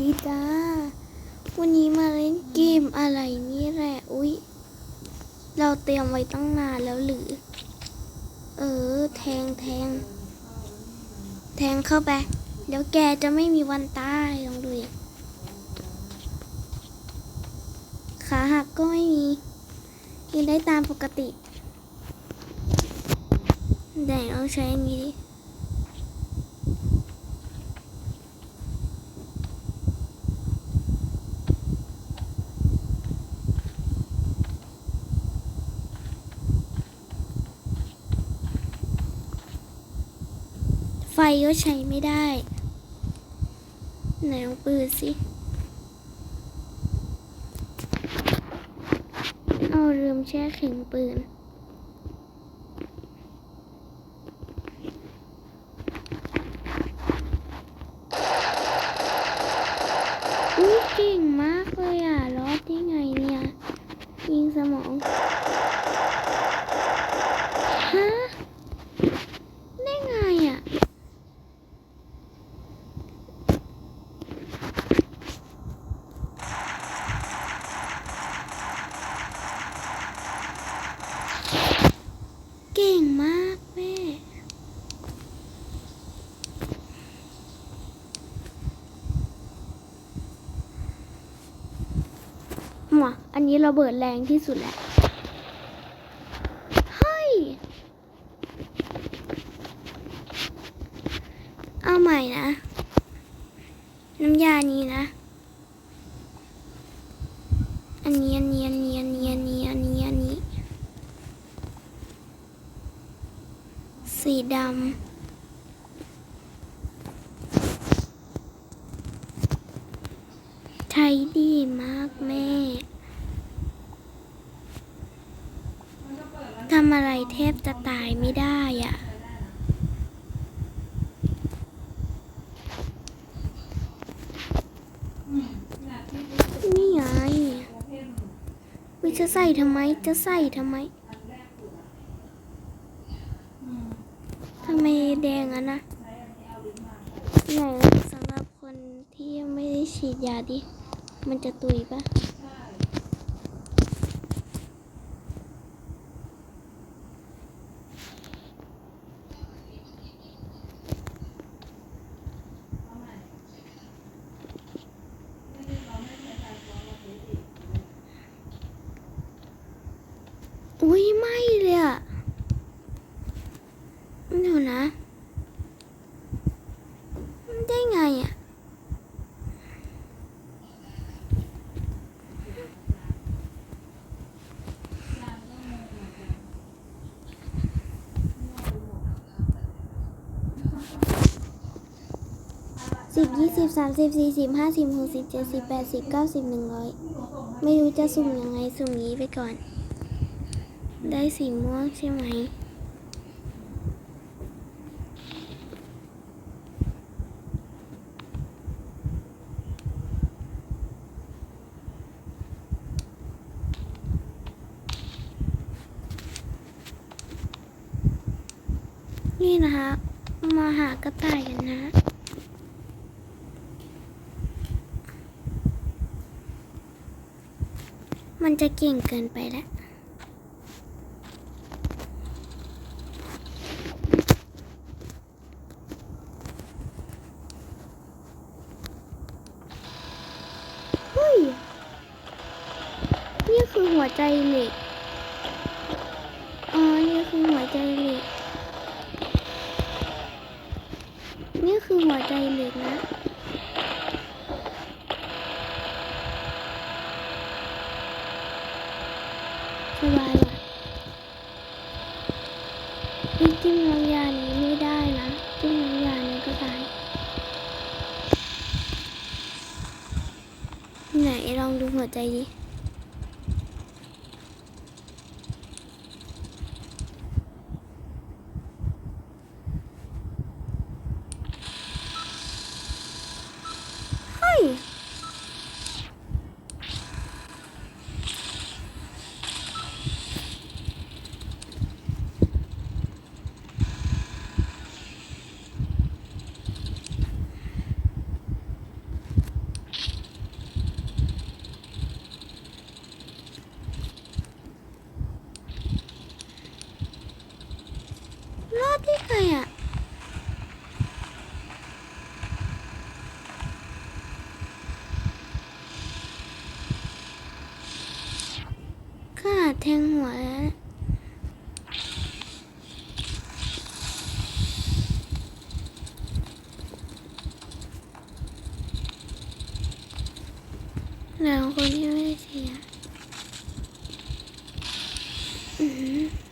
ดีจ้า วันนี้มาเล่นเกมอะไรนี่แหละ อุ๊ย เราเตรียมไว้ตั้งนานแล้วหรือ เออ แทงแทง แทงเข้าไป เดี๋ยวแกจะไม่มีวันตาย ลองดูดิขาหักก็ไม่มีกินได้ตามปกติ แต่ลองใช้อันนี้ดิ ก็ใช้ไม่ได้ ไหนเอาปืนสิ เอาลืมแช่แข็งปืน อุ้ยเก่งมากเลยอะ รอดได้ไงเนี่ย ยิงสมอง ฮะ ได้ไงอะ เก่งมากแม่ หมวอันนี้ระเบิดแรงที่สุดแหละเฮ้ย เอาใหม่นะ น้ำยานี้นะ อันนี้อันนี้อันนี้อันนี้อันนี้อันนี้อันนี้ สีดำ ใช้ดีมากแม่ทำอะไรแทบจะตายไม่ได้อะนี่ไงวิจะใส่ทำไม จะใส่ทำไม ทำไมแดงอะนะ ไหนสำหรับคนที่ยังไม่ได้ฉีดยาดิ มันจะตุยปะอุ้ยไม่เลยอะเดี๋ยวนะ ได้ไงอะ สิบยี่สิบสามสิบสี่สิบห้าสิบหกสิบเจ็ดสิบแปดสิบเก้าสิบหนึ่งร้อยไม่รู้จะสุ่มยังไงสุ่มนี้ไปก่อน ได้สีม่วงใช่ไหม นี่นะคะ มาหากระต่ายกันนะ มันจะเก่งเกินไปแล้วเฮ้ยนี่คือหัวใจเหล็กอ๋อ นี่คือหัวใจเหล็ก นี่คือหัวใจเหล็กนะ สบายว่ะ นี่จิ้มน้ำยานี้ไม่ได้นะจิ้มน้ำยานี้ก็ตายไหนลองดูหัวใจดิ ทงหัวแล้วแล้วคนที่ไม่เสีย อือ